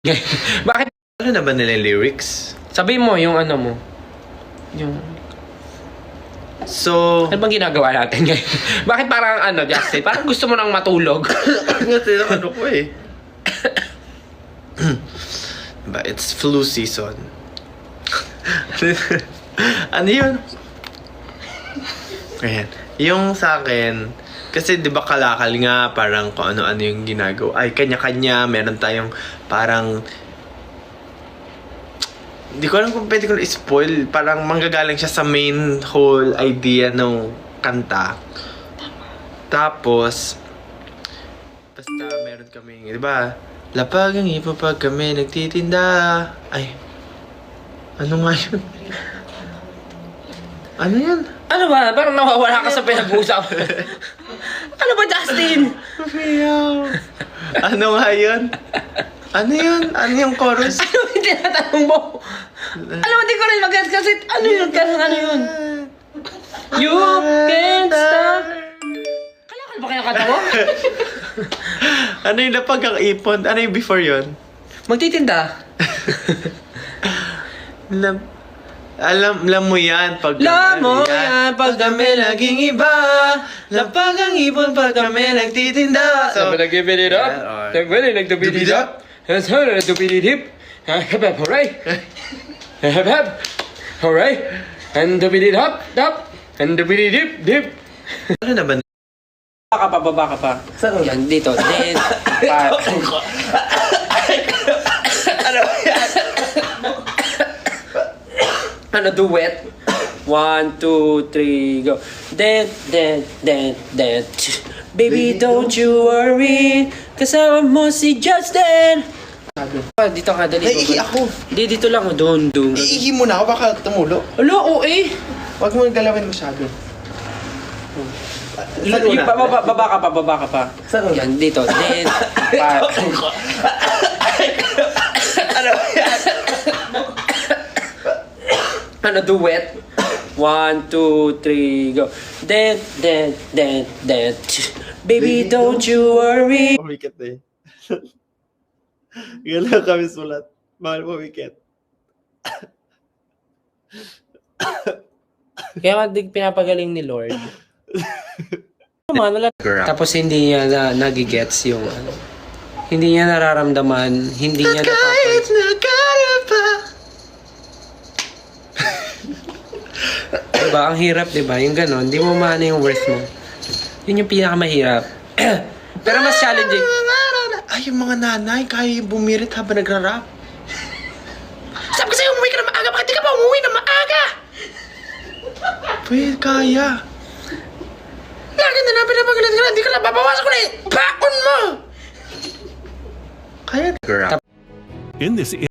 Bakit? Ano na ba nila yung lyrics? Sabi mo yung ano mo. Yung... So, Ano bang ginagawa natin ngayon? Bakit parang ano, Justin? Parang gusto mo nang matulog. Kasi ano ko eh. But it's flu season. ano yun? Ayan. Yung sa akin, kasi di ba kalakal nga, parang kung ano-ano yung ginagawa. Ay, kanya-kanya, meron tayong parang Hindi ko alam kung pwede ko spoil Parang manggagaling siya sa main whole idea ng kanta. Tapos, basta meron kami, di ba? Lapag ang ipo pag kami nagtitinda. Ay, ano nga yun? Ano yun? Ano ba? Parang nawawala ka sa pinag-uusap. ano Justin? Mayaw. ano nga yun? Ano yun? Ano yung chorus? Ano yung tinatanong mo? Alam mo, di ko rin mag kasi ano yun? Kasi ano yun? You can't stop. Kalakal ba kaya kanta mo? ano yung lapag ang ipon? Ano yung before yun? Magtitinda. Lam alam, alam mo yan pag Alam mo yan, pag kami naging iba Lapag ang ipon pag kami nagtitinda Sabi na give it up. Yeah, or- Sabi na nagtupid it up. Sabi na nagtupid it hip. Hep hep hooray. Hep hep. Hooray. And it up, up. And tupid it dip, dip. Ano na ba? Baka pa, baba ka pa. Saan Yan, dito. Then, pa. ano yan? Ano, duet. One, two, three, go. Then, then, then, then. Baby, don't you worry. Kasama mo si Justin. Ah, dito ka, dali. Naiihi ako. Di, dito lang. oh. Doon, doon. Iihi mo na ako, baka tumulo. Alo, oo eh. Huwag mo galawin masyado. Yung una? baba, baba ka pa, baba ka pa. Saan una? Yan, dito. Then, pa. ano yan? Ano, duet. One, two, three, go. Then, then, then, then. Baby, don't you worry. Pumikat na eh. Gala kami sulat. Mahal pumikat. Kaya nga dig pinapagaling ni Lord. Naman, wala. Tapos hindi niya na, nagigets yung ano. Hindi niya nararamdaman, hindi niya Kahit napapansin. na kaya pa. Diba? Ang hirap, diba? Yung ganon, hindi mo maano yung worth mo. Yun yung pinakamahirap. Pero mas challenging. Ay, yung mga nanay, kaya yung bumirit habang nagra-rap. Sabi ko sa'yo, umuwi ka na maaga. Bakit di ka pa umuwi na maaga? Pwede, kaya. Lagi na namin na magalit ka na. Hindi ka na babawasan ko na yung baon mo. Kaya. In this